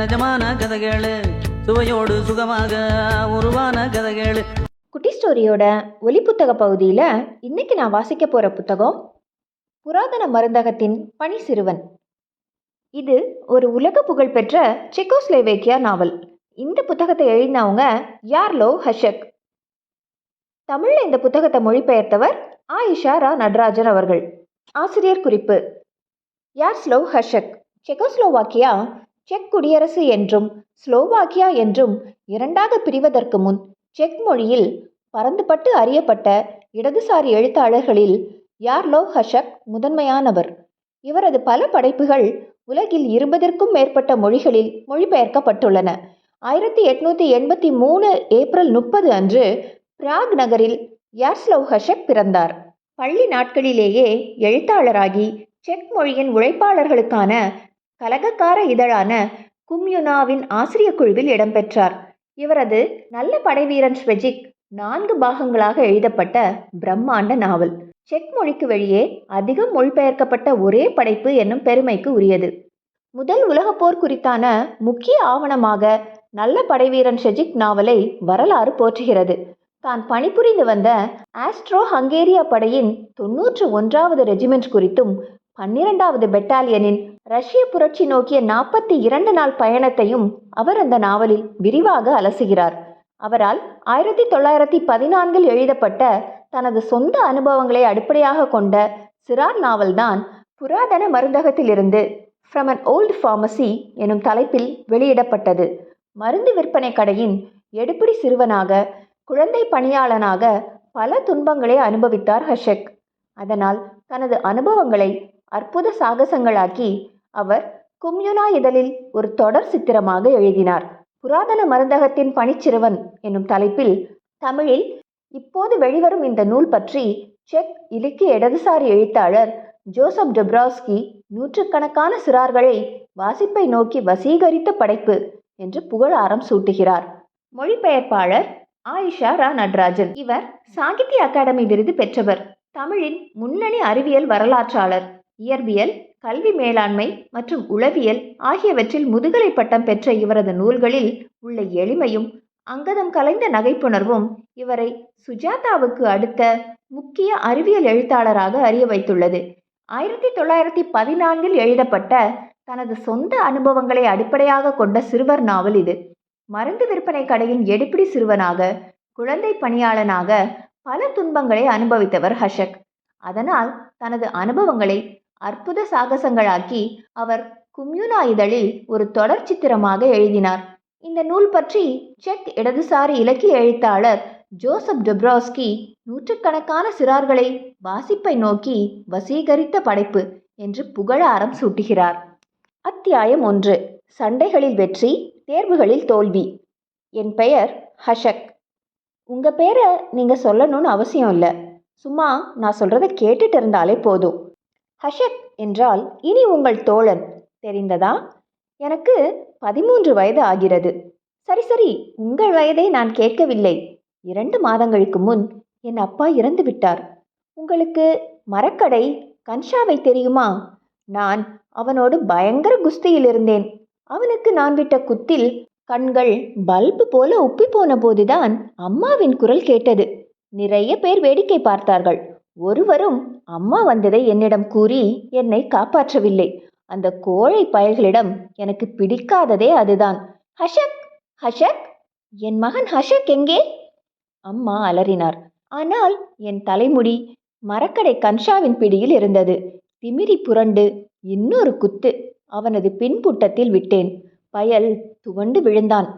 நிஜமான கதைகள். சுவையோடு சுகமாக உருவான கதைகள். குட்டி ஸ்டோரியோட ஒலி புத்தக பகுதியில் இன்னைக்கு நான் வாசிக்க போகிற புத்தகம் புராதன மருந்தகத்தின் பனி சிறுவன். இது ஒரு உலக புகழ்பெற்ற செக்கோஸ்லேவேக்கியா நாவல். இந்த புத்தகத்தை எழுதினவங்க யார்லோ ஹஷக். தமிழில் இந்த புத்தகத்தை மொழிபெயர்த்தவர் ஆயிஷா ரா நடராஜன் அவர்கள். ஆசிரியர் குறிப்பு. யார்ஸ்லோ ஹஷக். செக்கோஸ்லோவாக்கியா செக் குடியரசு என்றும் ஸ்லோவாக்கியா என்றும் இரண்டாக பிரிவதற்கு முன் செக் மொழியில் பரந்துபட்டு அறியப்பட்ட இடதுசாரி எழுத்தாளர்களில் யார்லோ ஹஷக் முதன்மையானவர். இவரது பல படைப்புகள் உலகில் இருபதற்கும் மேற்பட்ட மொழிகளில் மொழிபெயர்க்கப்பட்டுள்ளன. ஆயிரத்தி எட்நூற்றி எண்பத்தி மூணு ஏப்ரல் முப்பது அன்று பிராக் நகரில் யார்ஸ்லவ் ஹஷக் பிறந்தார். பள்ளி நாட்களிலேயே எழுத்தாளராகி செக் மொழியின் உழைப்பாளர்களுக்கான கலகக்கார இதழான கும்யுனாவின் ஆசிரிய குழுவில் இடம்பெற்றார். இவரது நல்ல படைவீரன் ஸ்வெஜிக் நான்கு பாகங்களாக எழுதப்பட்ட பிரம்மாண்ட நாவல். செக் மொழிக்கு வெளியே அதிகம் மொழிபெயர்க்கப்பட்ட ஒரே படைப்பு என்னும் பெருமைக்கு உரியது. முதல் உலகப் போர் குறித்தான முக்கிய ஆவணமாக நல்ல படைவீரன் ஷெஜிக் நாவலை வரலாறு போற்றுகிறது. தான் பணிபுரிந்து வந்த ஆஸ்ட்ரோ ஹங்கேரியா படையின் தொன்னூற்று ஒன்றாவது ரெஜிமெண்ட் குறித்தும் பன்னிரெண்டாவது பெட்டாலியனின் ரஷ்ய புரட்சி நோக்கிய நாற்பத்தி இரண்டு நாள் பயணத்தையும் அவர் அந்த நாவலில் விரிவாக அலசுகிறார். அவரால் ஆயிரத்தி தொள்ளாயிரத்தி பதினான்கில் எழுதப்பட்ட தனது சொந்த அனுபவங்களை அடிப்படையாக கொண்ட சிறார் நாவல்தான் புராதன மருந்தகத்திலிருந்து ஃப்ரம் அன் ஓல்டு ஃபார்மசி எனும் தலைப்பில் வெளியிடப்பட்டது. மருந்து விற்பனை கடையின் எடுப்பிடி சிறுவனாக குழந்தை பணியாளனாக பல துன்பங்களை அனுபவித்தார் ஹஷக். அதனால் தனது அனுபவங்களை அற்புத சாகசங்களாக்கி அவர் கும்யுனா இதழில் ஒரு தொடர் சித்திரமாக எழுதினார். புராதன மருந்தகத்தின் பணிச்சிறுவன் என்னும் தலைப்பில் தமிழில் இப்போது வெளிவரும் இந்த நூல் பற்றி செக் இலக்கிய இடதுசாரி எழுத்தாளர் ஜோசப் டெப்ராஸ்கி நூற்றுக்கணக்கான சிறார்களை வாசிப்பை நோக்கி வசீகரித்த படைப்பு என்று புகழாரம் சூட்டுகிறார். மொழிபெயர்ப்பாளர் ஆயிஷா ரா நடராஜன். இவர் சாகித்ய அகாடமி விருது பெற்றவர். தமிழின் முன்னணி அறிவியல் வரலாற்றாளர். இயற்பியல் கல்வி மேலாண்மை மற்றும் உளவியல் ஆகியவற்றில் முதுகலை பட்டம் பெற்ற இவரது நூல்களில் உள்ள எளிமையும் அங்கதம் கலைந்த நகைப்புணர்வும் இவரை சுஜாதாவுக்கு அடுத்த முக்கிய அறிவியல் எழுத்தாளராக அறிய வைத்துள்ளது. ஆயிரத்தி தொள்ளாயிரத்தி பதினான்கில் எழுதப்பட்ட தனது சொந்த அனுபவங்களை அடிப்படையாக கொண்ட சிறுவர் நாவல் இது. மருந்து விற்பனை கடையின் எடுப்பிடி சிறுவனாக குழந்தை பணியாளனாக பல துன்பங்களை அனுபவித்தவர் ஹஷக். அதனால் தனது அனுபவங்களை அற்புத சாகசங்களாக்கி அவர் கும்யுனா இதழில் ஒரு தொடர் சித்திரமாக எழுதினார். இந்த நூல் பற்றி செக் இடதுசாரி இலக்கிய எழுத்தாளர் ஜோசப் டெப்ராஸ்கி நூற்றுக்கணக்கான சிறார்களை வாசிப்பை நோக்கி வசீகரித்த படைப்பு என்று புகழாரம் சூட்டுகிறார். அத்தியாயம் ஒன்று. சண்டைகளில் வெற்றி தேர்வுகளில் தோல்வி. என் பெயர் ஹஷக். உங்கள் பேரை நீங்கள் சொல்லணும்னு அவசியம் இல்லை. சும்மா நான் சொல்கிறத கேட்டுட்டு இருந்தாலே போதும். ஹஷக் என்றால் இனி உங்கள் தோழன். தெரிந்ததா? எனக்கு பதிமூன்று வயது ஆகிறது. சரி சரி உங்கள் வயதை நான் கேட்கவில்லை. இரண்டு மாதங்களுக்கு முன் என் அப்பா இறந்து விட்டார். உங்களுக்கு மரக்கடை கன்ஷாவை தெரியுமா? நான் அவனோடு பயங்கர குஸ்தியில் இருந்தேன். அவனுக்கு நான் விட்ட குத்தில் கண்கள் பல்பு போல உப்பி போன போதுதான் அம்மாவின் குரல் கேட்டது. நிறைய பேர் வேடிக்கை பார்த்தார்கள். ஒருவரும் அம்மா வந்ததை என்னிடம் கூறி என்னை காப்பாற்றவில்லை. அந்த கோழை பயல்களிடம் எனக்கு பிடிக்காததே அதுதான். ஹஷக் ஹஷக் என் மகன் ஹஷக் எங்கே? அம்மா அலறினார். ஆனால் என் தலைமுடி மரக்கடை கன்ஷாவின் பிடியில் இருந்தது. திமிரி புரண்டு இன்னொரு குத்து அவனது பின்புட்டத்தில் விட்டேன். பயல் துவண்டு விழுந்தான்.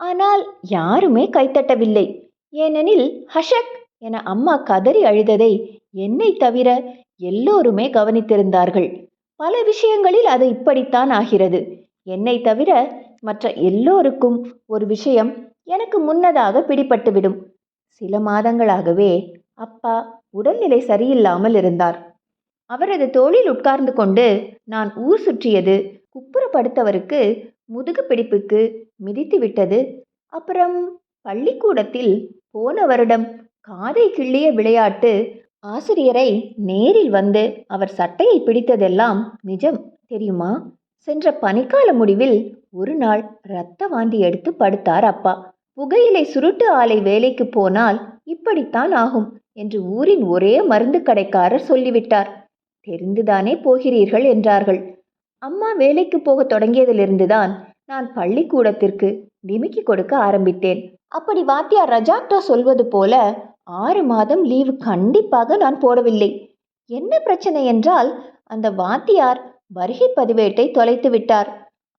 ஆனால் யாருமே கைத்தட்டவில்லை. ஏனெனில் ஹஷக் என அம்மா கதறி அழுததை என்னை தவிர எல்லோருமே கவனித்திருந்தார்கள். பல விஷயங்களில் அது இப்படித்தான் ஆகிறது. என்னை தவிர மற்ற எல்லோருக்கும் ஒரு விஷயம் எனக்கு முன்னதாக பிடிபட்டுவிடும். சில மாதங்களாகவே அப்பா உடல்நிலை சரியில்லாமல் இருந்தார். அவரது தோளில் உட்கார்ந்து கொண்டு நான் ஊர் சுற்றியது குப்புறப்படுத்தவருக்கு முதுகு பிடிப்புக்கு மிதித்து விட்டது அப்புறம் பள்ளிக்கூடத்தில் போன வருடம் காதை கிள்ளிய விளையாட்டு ஆசிரியரை நேரில் வந்து அவர் சட்டையை பிடித்ததெல்லாம் நிஜம் தெரியுமா? சென்ற பனிக்கால முடிவில் ஒரு நாள் இரத்த வாந்தி எடுத்து படுத்தார் அப்பா. புகையிலை சுருட்டு ஆலை வேலைக்கு போனால் இப்படித்தான் ஆகும் என்று ஊரின் ஒரே மருந்து கடைக்காரர் சொல்லிவிட்டார். தெரிந்துதானே போகிறீர்கள் என்றார்கள். அம்மா வேலைக்கு போக தொடங்கியதிலிருந்துதான் நான் பள்ளிக்கூடத்திற்கு டிமிக்கி கொடுக்க ஆரம்பித்தேன். அப்படி வாத்தியார் ரஜாக்டா சொல்வது போல ஆறு மாதம் லீவு கண்டிப்பாக நான் போடவில்லை. என்ன பிரச்சனை என்றால் அந்த வாத்தியார் வருகை பதிவேட்டை தொலைத்து விட்டார்.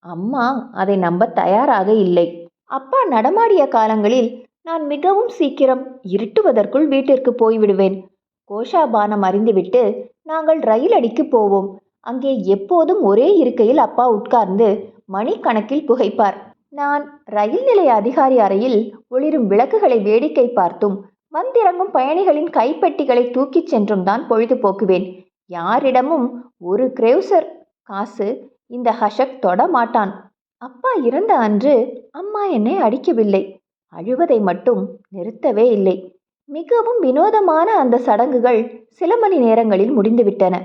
அம்மா அதை நம்ப தயாராக இல்லை. அப்பா நடமாடிய காலங்களில் நான் மிகவும் சீக்கிரம் இருட்டுவதற்குள் வீட்டிற்கு போய்விடுவேன். கோஷாபானம் அறிந்துவிட்டு நாங்கள் ரயில் அடிக்கு போவோம். அங்கே எப்போதும் ஒரே இருக்கையில் அப்பா உட்கார்ந்து மணிக்கணக்கில் புகைப்பார். நான் ரயில் நிலைய அதிகாரி அறையில் ஒளிரும் விளக்குகளை வேடிக்கை பார்த்தும் வந்திறங்கும் பயணிகளின் கைப்பெட்டிகளை தூக்கிச் சென்றும் தான் பொழுது போக்குவேன். யாரிடமும் ஒரு கிரேவ்சர் காசு இந்த ஹஷக் தொட மாட்டான். அப்பா இறந்த அன்று அம்மா என்னை அடிக்கவில்லை. அழுவதை மட்டும் நிறுத்தவே இல்லை. மிகவும் வினோதமான அந்த சடங்குகள் சில மணி நேரங்களில் முடிந்துவிட்டன.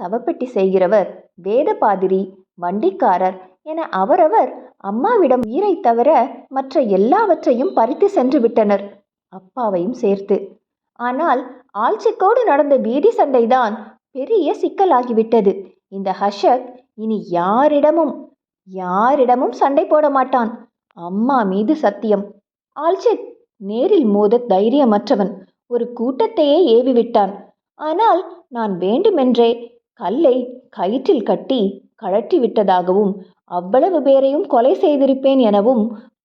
சவப்பெட்டி செய்கிறவர் வேத பாதிரி வண்டிக்காரர் என அவரவர் அம்மாவிடம் உயிரை தவிர மற்ற எல்லாவற்றையும் பறித்து சென்று விட்டனர். அப்பாவையும் சேர்த்து. ஆனால் ஆல்சிக்கோடு நடந்த வீதி சண்டைதான் பெரிய சிக்கலாகிவிட்டது. இந்த ஹஷக் இனி யாரிடமும் யாரிடமும் சண்டை போட மாட்டான். அம்மா மீது சத்தியம். ஆல்ச்சிக் நேரில் மோத தைரியமற்றவன். ஒரு கூட்டத்தையே ஏவி விட்டான் ஆனால் நான் வேண்டுமென்றே கல்லை கயிற்றில் கட்டி கழற்றி விட்டதாகவும் அவ்வளவு பேரையும் கொலை செய்திருப்பேன் எனவும்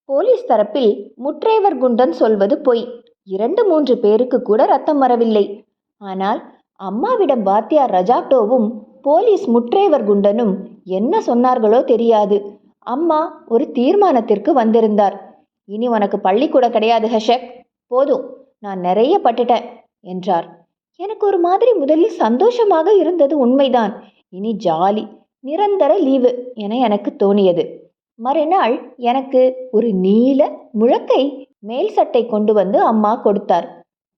போலீஸ் தரப்பில் முற்றேவர் குண்டன் சொல்வது பொய். இரண்டு மூன்று பேருக்கு கூட ரத்தம் வரவில்லை. ஆனால் அம்மாவிடம் வாத்தியார் ரஜாக்டோவும் போலீஸ் முற்றேவர் குண்டனும் என்ன சொன்னார்களோ தெரியாது. அம்மா ஒரு தீர்மானத்திற்கு வந்திருந்தார். இனி உனக்கு பள்ளிக்கூடம் கிடையாது ஹஷக். போதும் நான் நிறைய பட்டுட்டேன் என்றார். எனக்கு ஒரு மாதிரி முதலில் சந்தோஷமாக இருந்தது உண்மைதான். இனி ஜாலி நிரந்தர லீவு என எனக்கு தோணியது. மறுநாள் எனக்கு ஒரு நீல முழக்கை மேல் சட்டை கொண்டு வந்து அம்மா கொடுத்தார்.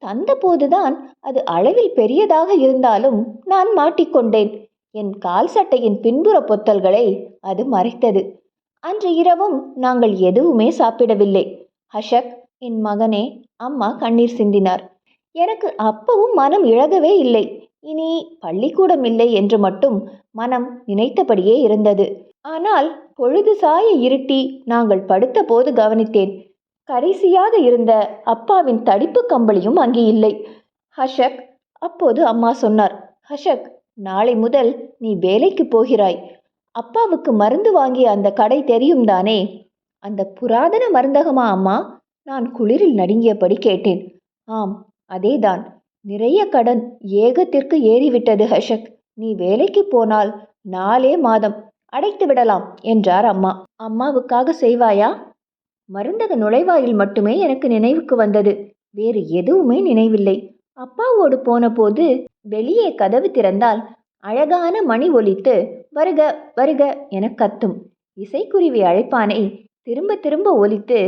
தந்தபோதுதான் அது அளவில் பெரியதாக இருந்தாலும் நான் மாட்டிக்கொண்டேன் என் கால் சட்டையின் பின்புற பொத்தல்களை அது மறைத்தது. அன்று இரவும் நாங்கள் எதுவுமே சாப்பிடவில்லை. ஹஷக் என் மகனே அம்மா கண்ணீர் சிந்தினார். எனக்கு அப்பவும் மனம் இழகவே இல்லை. இனி பள்ளிக்கூடம் இல்லை என்று மட்டும் மனம் நினைத்தபடியே இருந்தது. ஆனால் பொழுது சாய இருட்டி நாங்கள் படுத்த போது கவனித்தேன். கடைசியாக இருந்த அப்பாவின் தடிப்பு கம்பளியும் அங்கே இல்லை. ஹஷக் அப்போது அம்மா சொன்னார் ஹஷக் நாளை முதல் நீ வேலைக்கு போகிறாய். அப்பாவுக்கு மருந்து வாங்கிய அந்த கடை தெரியும் தானே? அந்த புராதன மருந்தகமா அம்மா? நான் குளிரில் நடுங்கியபடி கேட்டேன். ஆம் அதேதான். நிறைய கடன் ஏகத்திற்கு ஏறிவிட்டது ஹஷக். நீ வேலைக்கு போனால் நாலே மாதம். அடைத்து விடலாம் என்றார் அம்மா. அம்மாவுக்காக செய்வாயா? மருந்தக நுழைவாயில் மட்டுமே எனக்கு நினைவுக்கு வந்தது. வேறு எதுவுமே நினைவில்லை. அப்பாவோடு போனபோது வெளியே கதவு திறந்தால் அழகான மணி ஒலித்து வருக வருக என கத்தும். இசைக்குருவி அழைப்பானை திரும்ப திரும்ப ஒலித்து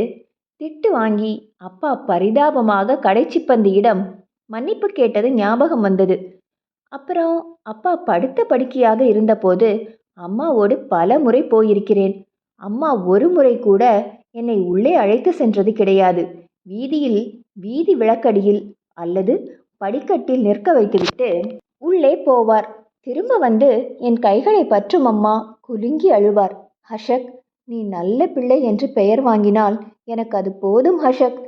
திட்டு வாங்கி அப்பா பரிதாபமாக கடைச்சிப்பந்தியிடம் மன்னிப்பு கேட்டது ஞாபகம் வந்தது. அப்புறம் அப்பா படுத்த படுக்கையாக இருந்தபோது அம்மாவோடு பல முறை போயிருக்கிறேன். அம்மா ஒரு முறை கூட என்னை உள்ளே அழைத்து சென்றது கிடையாது. வீதியில் வீதி விளக்கடியில் அல்லது படிக்கட்டில் நிற்க வைத்துவிட்டு உள்ளே போவார். திரும்ப வந்து என் கைகளை பற்றும் அம்மா குலுங்கி அழுவார். ஹஷக் நீ நல்ல பிள்ளை என்று பெயர் வாங்கினால் எனக்கு அது போதும் ஹஷக்.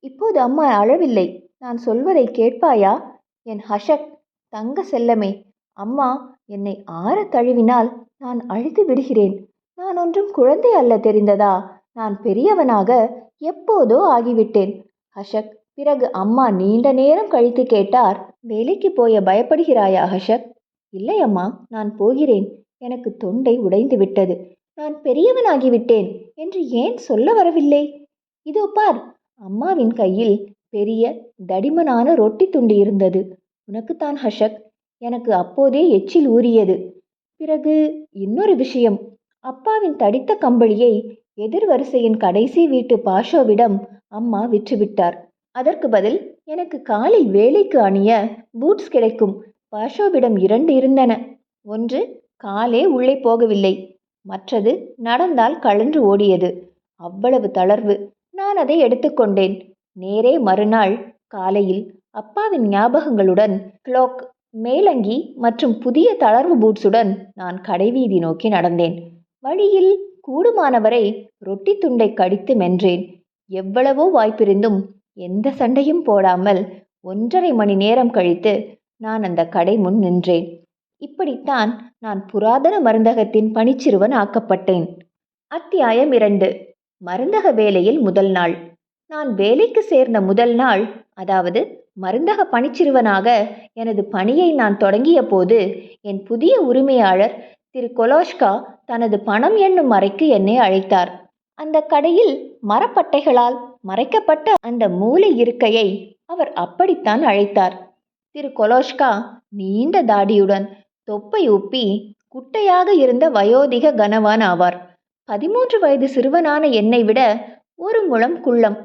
இப்போது அம்மா அழவில்லை. நான் சொல்வதை கேட்பாயா? என் ஹஷக் தங்க செல்லமே. அம்மா என்னை ஆற தழுவினால் நான் அழுது விடுகிறேன். நான் ஒன்றும் குழந்தை அல்ல தெரிந்ததா? நான் பெரியவனாக எப்போதோ ஆகிவிட்டேன். ஹஷக் பிறகு அம்மா நீண்ட நேரம் கழித்து கேட்டார் வேலைக்கு போய பயப்படுகிறாயா ஹஷக் இல்லை அம்மா நான் போகிறேன். எனக்கு தொண்டை உடைந்து விட்டது. நான் பெரியவனாகிவிட்டேன் என்று ஏன் சொல்ல வரவில்லை? இதோ பார் அம்மாவின் கையில் பெரிய தடிமனான ரொட்டி துண்டு இருந்தது. உனக்குத்தான் ஹஷக் எனக்கு அப்போதே எச்சில் ஊறியது. பிறகு இன்னொரு விஷயம். அப்பாவின் தடித்த கம்பளியை எதிர் வரிசையின் கடைசி வீட்டு பாஷோவிடம் அம்மா விற்றுவிட்டார். அதற்கு பதில் எனக்கு காலில் வேலைக்கு அணிய பூட்ஸ் கிடைக்கும். பாஷோவிடம் இரண்டு இருந்தன. ஒன்று காலே உள்ளே போகவில்லை. மற்றது நடந்தால் கழன்று ஓடியது. அவ்வளவு தளர்வு. நான் அதை எடுத்துக்கொண்டேன் நேரே மறுநாள் காலையில் அப்பாவின் ஞாபகங்களுடன் க்ளோக் மேலங்கி மற்றும் புதிய தளர்வு பூட்ஸுடன் நான் கடைவீதி நோக்கி நடந்தேன். வழியில் கூடுமானவரை ரொட்டி துண்டை கடித்து மென்றேன். எவ்வளவோ வாய்ப்பிருந்தும் எந்த சண்டையும் போடாமல் ஒன்றரை மணி நேரம் கழித்து நான் அந்த கடை முன் நின்றேன். இப்படித்தான் நான் புராதன மருந்தகத்தின் பணிச்சிறுவன் ஆக்கப்பட்டேன். அத்தியாயம் இரண்டு. மருந்தக வேலையில் முதல் நாள். நான் வேலைக்கு சேர்ந்த முதல் நாள் அதாவது மருந்தக பணிச்சிறுவனாக எனது பணியை நான் தொடங்கிய போது என் புதிய உரிமையாளர் திரு கொலோஷ்கா தனது பணம் என்னும் அறைக்கு என்னை அழைத்தார். அந்த கடையில் மரப்பட்டைகளால் மறைக்கப்பட்ட அந்த மூலை இருக்கையை அவர் அப்படித்தான் அழைத்தார். திரு கொலோஷ்கா நீண்ட தாடியுடன் தொப்பை உப்பி குட்டையாக இருந்த வயோதிக கனவான் ஆவார். பதிமூன்று வயது சிறுவனான என்னை விட ஒரு முழம் குள்ளம்.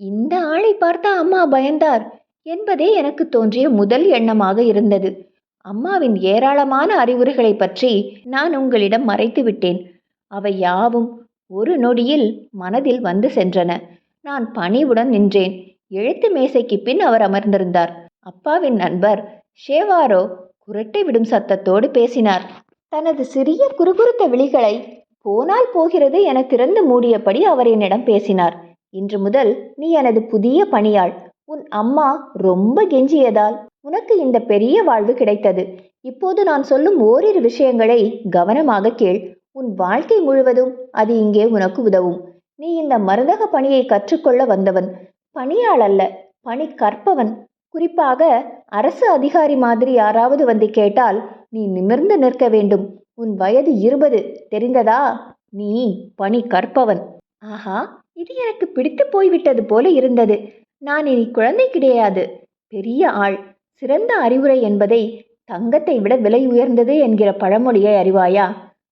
இந்த ஆளை பார்த்தா அம்மா பயந்தார். என்பதே எனக்கு தோன்றிய முதல் எண்ணமாக இருந்தது. அம்மாவின் ஏராளமான அறிவுரைகளை பற்றி நான் உங்களிடம் மறைத்து விட்டேன். அவை யாவும் ஒரு நொடியில் மனதில் வந்து சென்றன. நான் பணிவுடன் நின்றேன். எழுத்து மேசைக்கு பின் அவர் அமர்ந்திருந்தார். அப்பாவின் நண்பர் ஷேவாரோ குரட்டை விடும் சத்தத்தோடு பேசினார். தனது சிறிய குறுகுறுத்த விழிகளை போனால் போகிறது என திறந்து மூடியபடி அவர் என்னிடம் பேசினார். இன்று முதல் நீ எனது புதிய பணியாள். உன் அம்மா ரொம்ப கெஞ்சியதால் உனக்கு இந்த பெரிய வாழ்வு கிடைத்தது. இப்போது நான் சொல்லும் ஓரிரு விஷயங்களை கவனமாக கேள். உன் வாழ்க்கை முழுவதும் அது இங்கே உனக்கு உதவும். நீ இந்த மருந்தக பணியை கற்றுக்கொள்ள வந்தவன். பணியாள் அல்ல பணி கற்பவன். குறிப்பாக அரசு அதிகாரி மாதிரி யாராவது வந்து கேட்டால் நீ நிமிர்ந்து நிற்க வேண்டும். உன் வயது இருபது. தெரிந்ததா? நீ பணி கற்பவன். ஆஹா இது எனக்கு பிடித்து போய்விட்டது போல இருந்தது. நான் இனி குழந்தை கிடையாது. பெரிய ஆள் சிறந்த அறிவுரை என்பதை தங்கத்தை விட விலை உயர்ந்தது என்கிற பழமொழியை அறிவாயா?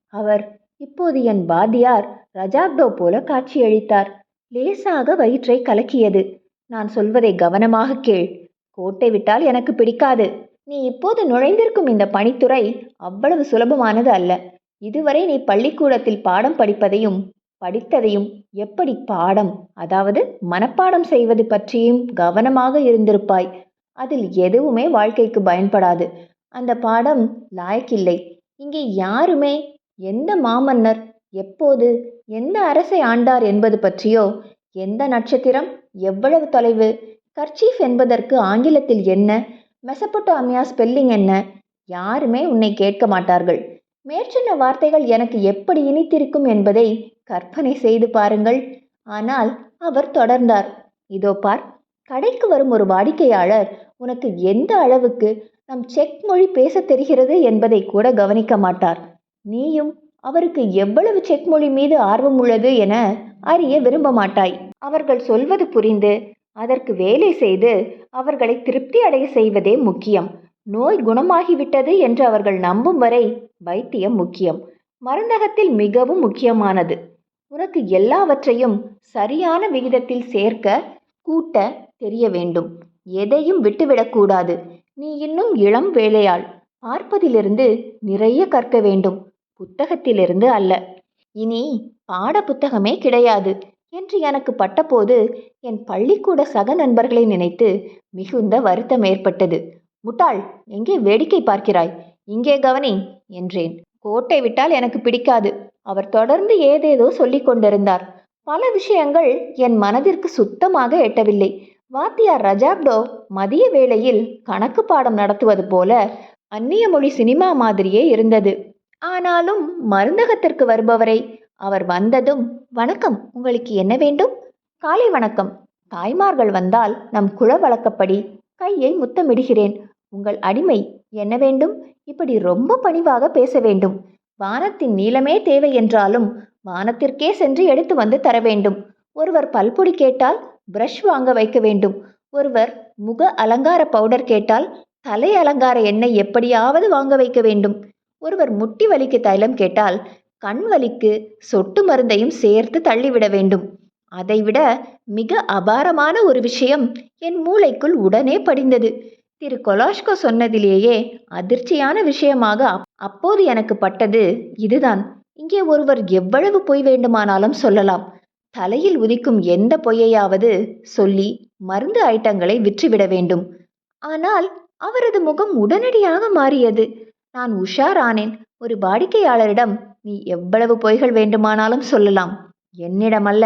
அவர் இப்போது என் பாதியார் ரஜாப்டோ போல காட்சியளித்தார் லேசாக வயிற்றை கலக்கியது. நான் சொல்வதை கவனமாக கேள். கோட்டை விட்டால் எனக்கு பிடிக்காது. நீ இப்போது நுழைந்திருக்கும் இந்த பணித்துறை அவ்வளவு சுலபமானது அல்ல. இதுவரை நீ பள்ளிக்கூடத்தில் பாடம் படிப்பதையும் படித்ததையும் எப்படி பாடம் அதாவது மனப்பாடம் செய்வது பற்றியும் கவனமாக இருந்திருப்பாய். அதில் எதுவுமே வாழ்க்கைக்கு பயன்படாது. அந்த பாடம் லாயக்கில்லை. இங்கே யாருமே எந்த மாமன்னர் எப்போது எந்த அரசை ஆண்டார் என்பது பற்றியோ எந்த நட்சத்திரம் எவ்வளவு தொலைவு கர்ச்சீஃப் என்பதற்கு ஆங்கிலத்தில் என்ன மெசப்பட்டோமியா ஸ்பெல்லிங் என்ன யாருமே உன்னை கேட்க மாட்டார்கள். மேற்சொன்ன வார்த்தைகள் எனக்கு எப்படி இனித்திருக்கும் என்பதை கற்பனை செய்து பாருங்கள். ஆனால் அவர் தொடர்ந்தார். இதோ பார் கடைக்கு வரும் ஒரு வாடிக்கையாளர் உனக்கு எந்த அளவுக்கு நம் செக் மொழி பேசத் தெரிகிறது என்பதை கூட கவனிக்க மாட்டார். நீயும் அவருக்கு எவ்வளவு செக் மொழி மீது ஆர்வம் உள்ளது என அறிய விரும்ப மாட்டாய். அவர்கள் சொல்வது புரிந்து அதற்கு வேலை செய்து அவர்களை திருப்தி அடைய செய்வதே முக்கியம். நோய் குணமாகிவிட்டது என்று அவர்கள் நம்பும் வரை வைத்தியம் முக்கியம். மருந்தகத்தில் மிகவும் முக்கியமானது. உனக்கு எல்லாவற்றையும் சரியான விகிதத்தில் சேர்க்க கூட்ட தெரிய வேண்டும். எதையும் விட்டுவிடக்கூடாது நீ இன்னும் இளம் வேலையாள். பார்ப்பதிலிருந்து நிறைய கற்க வேண்டும். புத்தகத்திலிருந்து அல்ல. இனி பாட புத்தகமே கிடையாது என்று எனக்கு பட்டபோது என் பள்ளிக்கூட சக நண்பர்களை நினைத்து மிகுந்த வருத்தம் ஏற்பட்டது. முட்டாள் எங்கே வேடிக்கை பார்க்கிறாய்? இங்கே கவனி. என்றேன். கோட்டை விட்டால் எனக்கு பிடிக்காது. அவர் தொடர்ந்து ஏதேதோ சொல்லிக் கொண்டிருந்தார். பல விஷயங்கள் என் மனதிற்கு சுத்தமாக எட்டவில்லை. வாத்தியார் ரஜாப்டோ மதிய வேளையில் கணக்கு பாடம் நடத்துவது போல அந்நிய மொழி சினிமா மாதிரியே இருந்தது. ஆனாலும் மருந்தகத்திற்கு வருபவரை அவர் வந்ததும் வணக்கம் உங்களுக்கு என்ன வேண்டும்? காலை வணக்கம். தாய்மார்கள் வந்தால் நம் குல வழக்கப்படி கையை முத்தமிடுகிறேன். உங்கள் அடிமை என்ன வேண்டும்? இப்படி ரொம்ப பணிவாக பேச வேண்டும். வானத்தின் நீளமே தேவை என்றாலும் வானத்திற்கே சென்று எடுத்து வந்து தர வேண்டும். ஒருவர் பல்பொடி கேட்டால் பிரஷ் வாங்க வைக்க வேண்டும். ஒருவர் முக அலங்கார பவுடர் கேட்டால் தலை அலங்கார எண்ணெய் எப்படியாவது வாங்க வைக்க வேண்டும். ஒருவர் முட்டி வலிக்கு தைலம் கேட்டால் கண் வலிக்கு சொட்டு மருந்தையும் சேர்த்து தள்ளிவிட வேண்டும். அதைவிட மிக அபாரமான ஒரு விஷயம் என் மூளைக்குள் உடனே படிந்தது. திரு கொலாஷ்கோ சொன்னதிலேயே அதிர்ச்சியான விஷயமாக அப்போது எனக்கு பட்டது இதுதான். இங்கே ஒருவர் எவ்வளவு பொய் வேண்டுமானாலும் சொல்லலாம். தலையில் உதிக்கும் எந்த பொய்யையாவது சொல்லி மருந்து ஐட்டங்களை விற்றுவிட வேண்டும். ஆனால் அவரது முகம் உடனடியாக மாறியது. நான் உஷாரானேன். ஒரு வாடிக்கையாளரிடம் நீ எவ்வளவு பொய்கள் வேண்டுமானாலும் சொல்லலாம். என்னிடமல்ல.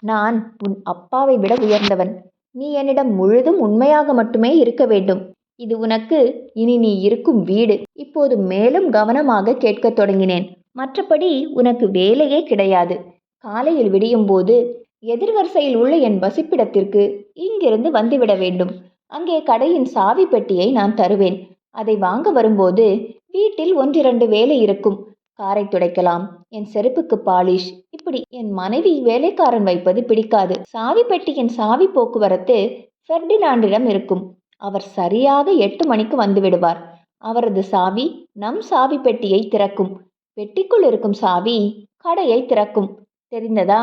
நான் உன் அப்பாவை விட உயர்ந்தவன். நீ என்னிடம் முழுதும் உண்மையாக மட்டுமே இருக்க வேண்டும். இது உனக்கு இனி நீ இருக்கும் வீடு. இப்போது மேலும் கவனமாக கேட்கத் தொடங்கினேன். மற்றபடி உனக்கு வேலையே கிடையாது. காலையில் விடியும்போது எதிர்வரிசையில் உள்ள என் வசிப்பிடத்திற்கு இங்கிருந்து வந்துவிட வேண்டும். அங்கே கடையின் சாவி பெட்டியை நான் தருவேன். அதை வாங்க வரும்போது வீட்டில் ஒன்றிரண்டு வேலை இருக்கும். காரை துடைக்கலாம். என் செருப்புக்கு பாலிஷ். இப்படி என் மனைவி வேலைக்காரன் வைப்பது பிடிக்காது. சாவி பெட்டியின் சாவி போக்குவரத்து ஃபெர்டினாண்டிடம் இருக்கும். அவர் சரியாக எட்டு மணிக்கு வந்து விடுவார். அவரது சாவி நம் சாவி பெட்டியை திறக்கும். பெட்டிக்குள் இருக்கும் சாவி கடையை திறக்கும். தெரிந்ததா?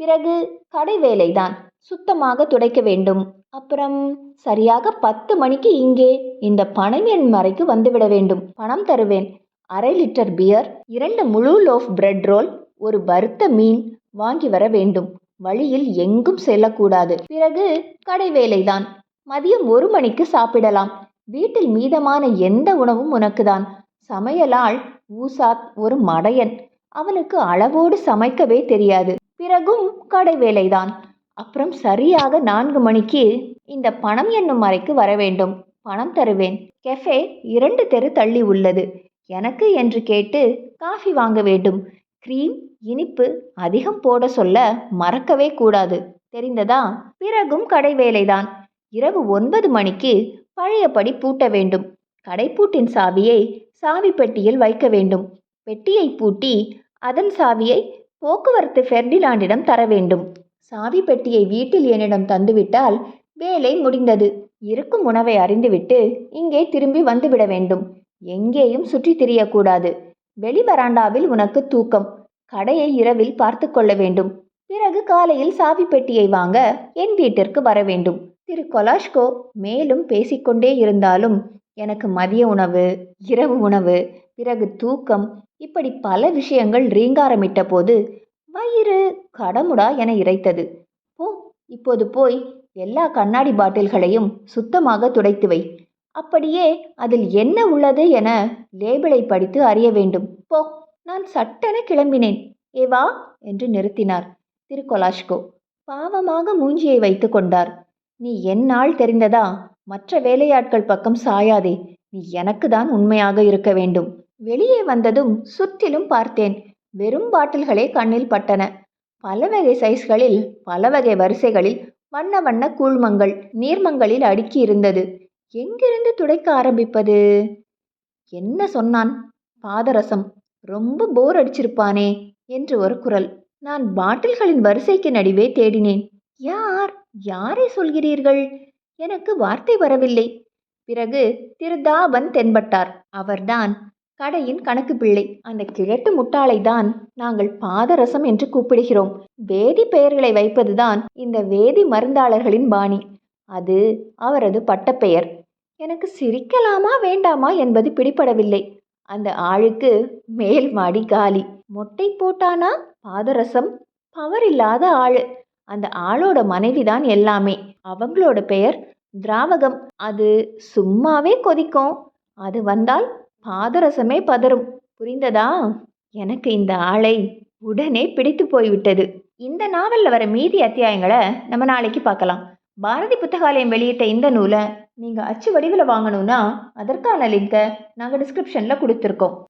பிறகு கடை வேலைதான். சுத்தமாக துடைக்க வேண்டும். அப்புறம் சரியாக பத்து மணிக்கு இங்கே இந்த பணம் என் மறைக்கு வந்துவிட வேண்டும். பணம் தருவேன். அரை லிட்டர் பியர் இரண்டு முழு லோஃப் பிரெட் ரோல் ஒரு வறுத்த மீன் வாங்கி வர வேண்டும். வழியில் எங்கும் செல்லக்கூடாது. பிறகு கடை வேலைதான். மதியம் ஒரு மணிக்கு சாப்பிடலாம். வீட்டில் மீதமான எந்த உணவும் உனக்குதான். சமையலாள் ஊசாத் ஒரு மடையன். அவனுக்கு அளவோடு சமைக்கவே தெரியாது. பிறகும் கடை வேலைதான். அப்புறம் சரியாக நான்கு மணிக்கு இந்த பணம் என்னும் அறைக்கு வர வேண்டும். பணம் தருவேன். கெஃபே இரண்டு தெரு தள்ளி உள்ளது. எனக்கு என்று கேட்டு காஃபி வாங்க வேண்டும். க்ரீம் இனிப்பு அதிகம் போட சொல்ல மறக்கவே கூடாது. தெரிந்ததா? பிறகும் கடை வேலைதான். இரவு ஒன்பது மணிக்கு பழையபடி பூட்ட வேண்டும். கடைப்பூட்டின் சாவியை சாவி பெட்டியில் வைக்க வேண்டும். பெட்டியை பூட்டி அதன் சாவியை போக்குவரத்து ஃபெர்டிலாண்டிடம் தர வேண்டும். சாவி பெட்டியை வீட்டில் என்னிடம் தந்துவிட்டால் வேலை முடிந்தது. இருக்கும் உணவை அறிந்துவிட்டு இங்கே திரும்பி வந்துவிட வேண்டும். எங்கேயும் சுற்றித் திரியக்கூடாது. வெளி வராண்டாவில் உனக்கு தூக்கம். கடையை இரவில் பார்த்து கொள்ள வேண்டும். பிறகு காலையில் சாவி பெட்டியை வாங்க என் வீட்டிற்கு வர வேண்டும். திரு. கொலாஷ்கோ மேலும் பேசிக்கொண்டே இருந்தாலும் எனக்கு மதிய உணவு இரவு உணவு பிறகு தூக்கம் இப்படி பல விஷயங்கள் ரீங்காரமிட்ட போது வயிறு கடமுடா என இறைத்தது. போ இப்போது போய் எல்லா கண்ணாடி பாட்டில்களையும் சுத்தமாக துடைத்து வை. அப்படியே அதில் என்ன உள்ளது என லேபிளை படித்து அறிய வேண்டும். போ நான் சட்டென கிளம்பினேன். ஏ வா என்று நிறுத்தினார் திரு கொலாஷ்கோ பாவமாக மூஞ்சியை வைத்து கொண்டார். நீ என்னால் தெரிந்ததா? மற்ற வேலையாட்கள் பக்கம் சாயாதே. நீ எனக்கு தான் உண்மையாக இருக்க வேண்டும். வெளியே வந்ததும் சுற்றிலும் பார்த்தேன். வெறும் பாட்டில்களே கண்ணில் பட்டன. பல வகை சைஸ்களில் பல வகை வரிசைகளில் வண்ண வண்ண கூழ்மங்கள் நீர்மங்களில் அடுக்கி இருந்தது. எங்கிருந்து துடைக்க ஆரம்பிப்பது? என்ன சொன்னான்? பாதரசம். ரொம்ப போர் அடிச்சிருப்பானே என்று ஒரு குரல். நான் பாட்டில்களின் வரிசைக்கு நடுவே தேடினேன். யார்? யாரை சொல்கிறீர்கள்? எனக்கு வார்த்தை வரவில்லை. பிறகு திருதாவன் தென்பட்டார். அவர்தான் கடையின் கணக்கு பிள்ளை. அந்த கிழட்டு முட்டாளை தான் நாங்கள் பாதரசம் என்று கூப்பிடுகிறோம். வேதி பெயர்களை வைப்பதுதான் இந்த வேதி மருந்தாளர்களின் பாணி. அது அவரது பட்டப்பெயர். எனக்கு சிரிக்கலாமா வேண்டாமா என்பது பிடிபடவில்லை. அந்த ஆளுக்கு மேல் மாடி காலி. மொட்டை போட்டானா? பாதரசம். பவர் இல்லாத ஆள். அந்த ஆளோட மனைவிதான் எல்லாமே. அவங்களோட பெயர் திராவகம். அது சும்மாவே கொதிக்கும். அது வந்தால் பாதரசமே பதறும். புரிந்ததா? எனக்கு இந்த ஆளை உடனே பிடித்து போய்விட்டது. இந்த நாவலில் வர மீதி அத்தியாயங்களை நம்ம நாளைக்கு பார்க்கலாம். பாரதி புத்தகாலயம் வெளியிட்ட இந்த நூலை நீங்கள் அச்சு வடிவில் வாங்கணும்னா அதற்கான லிங்கை நாங்கள் டிஸ்கிரிப்ஷனில் கொடுத்துருக்கோம்.